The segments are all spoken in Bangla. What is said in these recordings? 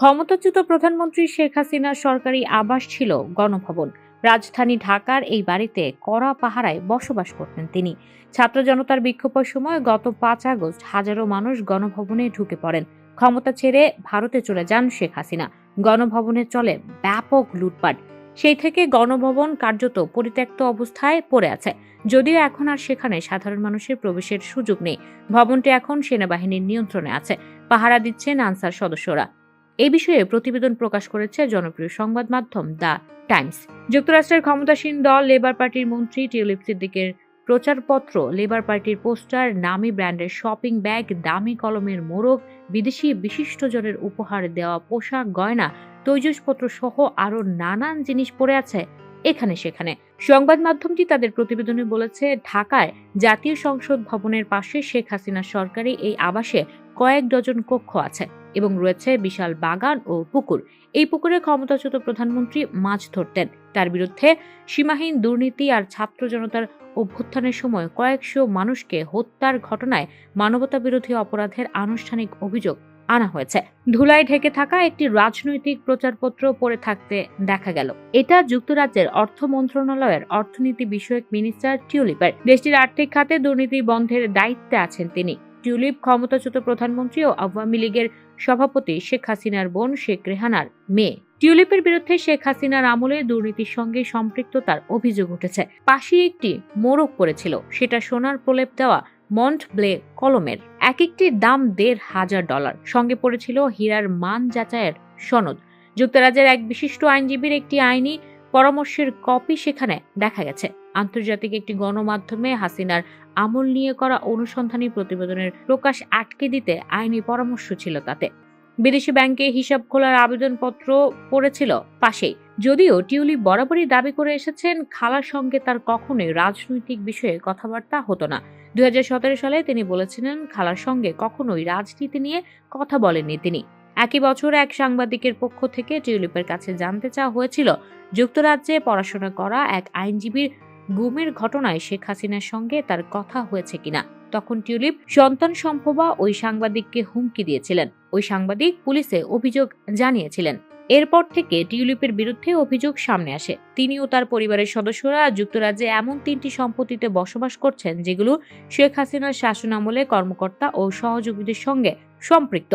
ক্ষমতাচ্যুত প্রধানমন্ত্রী শেখ হাসিনার সরকারি আবাস ছিল গণভবন। রাজধানী ঢাকার এই বাড়িতে কড়া পাহারায় বসবাস করতেন তিনি। ছাত্র জনতার বিক্ষোভের সময় গত পাঁচ আগস্ট হাজারো মানুষ গণভবনে ঢুকে পড়েন। ক্ষমতা ছেড়ে ভারতে চলে যান শেখ হাসিনা। গণভবনে চলে ব্যাপক লুটপাট। সেই থেকে গণভবন কার্যত পরিত্যক্ত অবস্থায় পড়ে আছে। যদিও এখন আর সেখানে সাধারণ মানুষের প্রবেশের সুযোগ নেই। ভবনটি এখন সেনাবাহিনীর নিয়ন্ত্রণে আছে। পাহারা দিচ্ছেন আনসার সদস্যরা। এই বিষয়ে প্রতিবেদন প্রকাশ করেছে জনপ্রিয় সংবাদ মাধ্যম দ্য টাইমস। যুক্তরাষ্ট্রের ক্ষমতাসীন দল লেবার পার্টির মন্ত্রী টিউলিপ সিদ্দিকের প্রচারপত্র, লেবার পার্টির পোস্টার, নামি ব্র্যান্ডের শপিং ব্যাগ, দামি কলমের মোড়ক, বিদেশি বিশিষ্টজনের উপহার দেওয়া পোশাক, গয়না, তৈজসপত্র সহ আরও নানান জিনিস পড়ে আছে এখানে সেখানে। সংবাদ মাধ্যমটি তাদের প্রতিবেদনে বলেছে, ঢাকায় জাতীয় সংসদ ভবনের পাশে শেখ হাসিনার সরকারি এই আবাসে কয়েক ডজন কক্ষ আছে। এবং রয়েছে বিশাল বাগান ও পুকুর। এই পুকুরে ক্ষমতাচ্যুত প্রধানমন্ত্রী মাছ ধরতেন। তার বিরুদ্ধে সীমাহীন দুর্নীতি আর ছাত্র জনতার অভ্যুত্থানের সময় কয়েকশো মানুষকে হত্যার ঘটনায় মানবতা বিরোধী অপরাধের আনুষ্ঠানিক অভিযোগ আনা হয়েছে। ধুলায় ঢেকে থাকা একটি রাজনৈতিক প্রচারপত্র পড়ে থাকতে দেখা গেল। এটা যুক্তরাজ্যের অর্থ মন্ত্রণালয়ের অর্থনীতি বিষয়ক মিনিস্টার টিউলিপের। দেশটির আর্থিক খাতে দুর্নীতি বন্ধের দায়িত্বে আছেন তিনি। টিউলিপ ক্ষমতাচ্যুত প্রধানমন্ত্রী ও আওয়ামী লীগের সভাপতি শেখ হাসিনার বোন শেখ রেহানার মেয়ে। টিউলিপের বিরুদ্ধে শেখ হাসিনার আমলে দুর্নীতির সঙ্গে সম্পৃক্ততার অভিযোগ উঠেছে। পাশে একটি মোড়ক পড়েছিল, সেটা সোনার প্রলেপ দেওয়া মন্ট ব্লে কলমের। এক একটির দাম দেড় হাজার ডলার। সঙ্গে পড়েছিল হীরার মান যাচাইয়ের সনদ। যুক্তরাজ্যের এক বিশিষ্ট আইনজীবীর একটি আইনি পরামর্শের কপি সেখানে দেখা গেছে। আন্তর্জাতিক একটি গণমাধ্যমে হাসিনার আমল নিয়ে করা অনুসন্ধানী প্রতিবেদনের প্রকাশ আটকে দিতে আইনি পরামর্শ ছিল তাতে। বিদেশি ব্যাংকে হিসাব খোলার আবেদনপত্র পড়েছিল পাশেই। যদিও টিউলিপ বরাবরই দাবি করে এসেছেন, খালার সঙ্গে তার কখনোই রাজনৈতিক বিষয়ে কথাবার্তা হতো না। দুই হাজার সতেরো সালে তিনি বলেছিলেন, খালার সঙ্গে কখনোই রাজনীতি নিয়ে কথা বলেননি তিনি। একই বছর এক সাংবাদিকের পক্ষ থেকে টিউলিপের কাছে জানতে চাওয়া হয়েছিল, যুক্তরাজ্যে পড়াশোনা করা এক আইনজীবীর গুমের ঘটনায় শেখ হাসিনার সঙ্গে তার কথা হয়েছে কিনা। তখন টিউলিপ সন্তান সম্ভবা ওই সাংবাদিককে হুমকি দিয়েছিলেন। ওই সাংবাদিক পুলিশে অভিযোগ জানিয়েছিলেন। এরপর থেকে টিউলিপের বিরুদ্ধে অভিযোগ সামনে আসে। তিনি ও তার পরিবারের সদস্যরা যুক্তরাজ্যে এমন তিনটি সম্পত্তিতে বসবাস করছেন যেগুলো শেখ হাসিনার শাসন আমলে কর্মকর্তা ও সহযোগীদের সঙ্গে সম্পৃক্ত।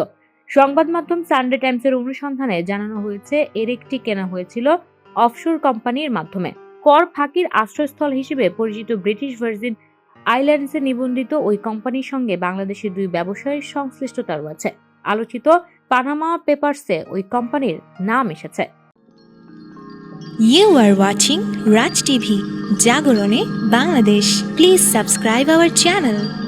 সংবাদ মাধ্যম সানডে টাইমসের অনুসন্ধানে জানানো হয়েছে, এর একটি কেনা হয়েছিল অফশোর কোম্পানির মাধ্যমে। কর ফাঁকির আশ্রয়স্থল হিসেবে পরিচিত ব্রিটিশ ভার্জিন আইল্যান্ডসে নিবন্ধিত ওই কোম্পানির সঙ্গে বাংলাদেশের দুই ব্যবসায়ীর সংশ্লিষ্টতা রয়েছে আলোচিত পানামা পেপারসে ওই কোম্পানির নাম এসেছে। You are watching Raj TV জাগরণে Bangladesh please subscribe our channel.